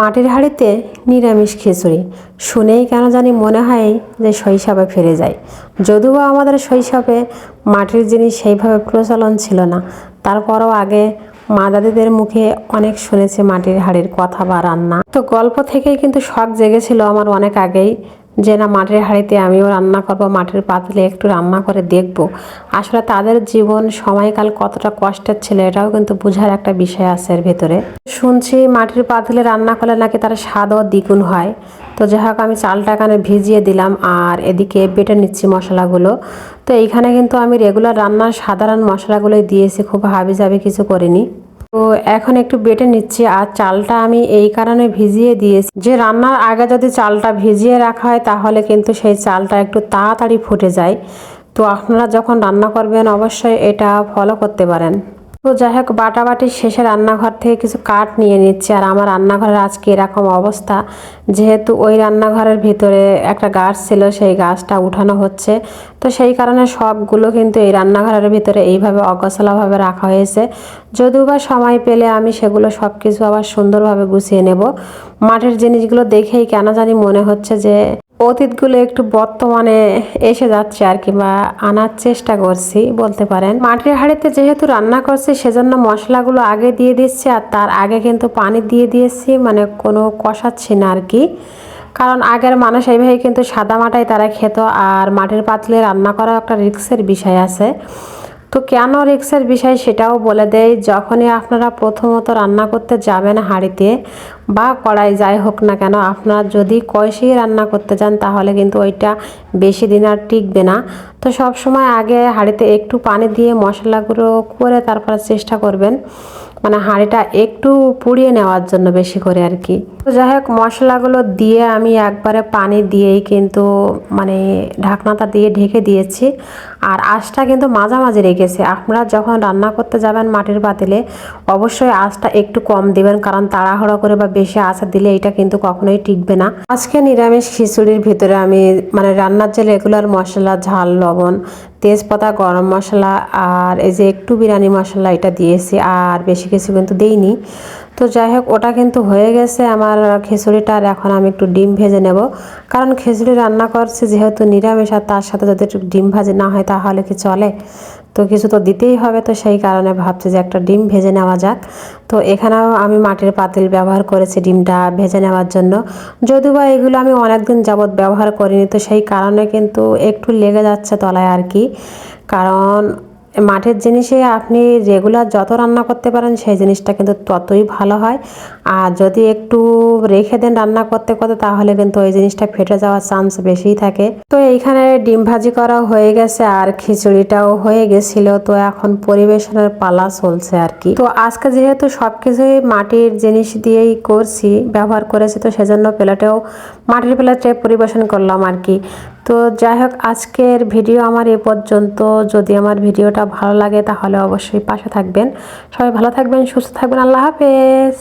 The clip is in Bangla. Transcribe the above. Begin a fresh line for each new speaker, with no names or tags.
মাটির হাঁড়িতে নিরামিষ খিচুড়ি। শুনেই কেন জানি মনে হয় যে শৈশবে ফিরে যায় যদিও আমাদের শৈশবে মাটির জিনিস সেইভাবে প্রচলন ছিল না। তারপরও আগে মা দাদিদের মুখে অনেক শুনেছে মাটির হাড়ির কথা বা রান্না। তো গল্প থেকেই কিন্তু শখ জেগেছিল আমার অনেক আগেই। যে না মাটির হাঁড়িতে আমিও রান্না করব মাটির পাতলে একটু রান্না করে দেখব। আসলে তাদের জীবন, সময়কাল কতটা কষ্টের ছিল এটাও কিন্তু বোঝার একটা বিষয় আছে এর ভেতরে। শুনছি মাটির পাতলে রান্না করলে নাকি তার স্বাদও দ্বিগুণ হয়। তো যাই হোক, আমি চালটা এখানে ভিজিয়ে দিলাম আর এদিকে বেটে নিচ্ছি মশলাগুলো। তো এইখানে কিন্তু আমি রেগুলার রান্নার সাধারণ মশলাগুলোই দিয়েছি, খুব হাবি কিছু করিনি। তো এখন একটু বেটে নিচ্ছি। আর চালটা আমি এই কারণে ভিজিয়ে দিয়েছি। যে রান্নার আগে যদি চালটা ভিজিয়ে রাখা হয়, তাহলে কিন্তু সেই চালটা একটু তাড়াতাড়ি ফুটে যায়। তো আপনারা যখন রান্না করবেন, অবশ্যই এটা ফলো করতে পারেন। তো যাই হোক বাটাবাটির শেষে রান্নাঘর থেকে কিছু কাঠ নিয়ে নিচ্ছি। আর আমার রান্নাঘরের আজকে এরকম অবস্থা, যেহেতু ওই রান্নাঘরের ভিতরে একটা গাছ ছিল, সেই গাছটা উঠানো হচ্ছে। তো সেই কারণে সবগুলো কিন্তু এই রান্নাঘরের ভিতরে এইভাবে অগোছালোভাবে রাখা হয়েছে। যদিও বা সময় পেলে আমি সেগুলো সব কিছু আবার সুন্দরভাবে গুছিয়ে নেব। মাঠের জিনিসগুলো দেখেই কেন জানি মনে হচ্ছে যে অতীতগুলো একটু বর্তমানে এসে যাচ্ছে আর কি বা আনার চেষ্টা করছি, বলতে পারেন। মাটির হাঁড়িতে যেহেতু রান্না করছি, সেজন্য মশলাগুলো আগে দিয়ে দিচ্ছি আর তার আগে কিন্তু পানি দিয়ে দিয়েছি মানে কোনো কষাচ্ছি না আর কি। কারণ আগের মানুষ এইভাবে কিন্তু সাদা মাটাই তারা খেত আর মাটির পাতলে রান্না করা একটা রিক্সের বিষয় আছে। তো কেন রিক্সের বিষয় সেটাও বলে দেয়, যখনই আপনারা প্রথমত রান্না করতে যাবেন হাঁড়িতে বা কড়াই যাই হোক না কেন, আপনারা যদি কষি রান্না করতে যান তাহলে কিন্তু ওইটা বেশি দিন আর টিকবে না। তো সব সময় আগে হাঁড়িতে একটু পানি দিয়ে মশলাগুলো করে তারপরে চেষ্টা করবেন মানে হাঁড়িটা একটু পুড়িয়ে নেওয়ার জন্য বেশি করে আর কি। তো যাই হোক, মশলাগুলো দিয়ে আমি একবারে পানি দিয়েই কিন্তু মানে ঢাকনাটা দিয়ে ঢেকে দিয়েছি। আর আঁচটা কিন্তু মাঝামাঝি রেখেছি। আপনারা যখন রান্না করতে যাবেন মাটির পাতিলে, অবশ্যই আঁচটা একটু কম দিবেন, কারণ তাড়াহুড়ো করে বা বেশি আঁচ দিলে এটা কিন্তু কখনোই টিকবে না। আজকে নিরামিষ খিচুড়ির ভিতরে আমি মানে রান্নার যে রেগুলার মশলা, ঝাল, লবণ, তেজপাতা, গরম মশলা আর এই যে একটু বিরিয়ানি মশলা এটা দিয়েছি, আর বেশি কিছু কিন্তু দেইনি। তো যাই হোক, ওটা কিন্তু হয়ে গেছে আমার খিচুড়িটা আর এখন আমি একটু ডিম ভেজে নেব। কারণ খিচুড়ি রান্না করছি যেহেতু নিরামিষ আর তার সাথে যদি একটু ডিম ভাজি না হয় তাহলে কি চলে? তো কিছু তো দিতেই হবে, তো সেই কারণে ভাবছি যে একটা ডিম ভেজে নেওয়া যাক। তো এখানেও আমি মাটির পাতিল ব্যবহার করেছি ডিমটা ভেজে নেওয়ার জন্য। যদিও বা এগুলো আমি অনেকদিন যাবৎ ব্যবহার করিনি, তো সেই কারণে কিন্তু একটু লেগে যাচ্ছে তলায় আর কি। কারণ মাঠের জিনিসে আপনি রেগুলার যত রান্না করতে পারেন, সেই জিনিসটা কিন্তু ততই ভালো হয়। আর যদি একটু রেখে দেন রান্না করতে করতে, তাহলে কিন্তু ওই জিনিসটা ফেটে যাওয়ার চান্স বেশিই থাকে। তো এইখানে ডিম ভাজি করা হয়ে গেছে, আর খিচুড়িটাও হয়ে গেছিল। তো এখন পরিবেশনের পালা চলছে আর কি। তো আজকে যেহেতু সব কিছুই মাটির জিনিস দিয়েই করছি, ব্যবহার করেছি, তো সেজন্য প্লেটেও মাটির প্লেটে পরিবেশন করলাম আর কি। তো যাই হোক, আজকের ভিডিও আমার এ পর্যন্ত। যদি আমার ভিডিওটা ভালো লাগে, তাহলে অবশ্যই পাশে থাকবেন। সবাই ভালো থাকবেন, সুস্থ থাকবেন। আল্লাহ হাফেজ।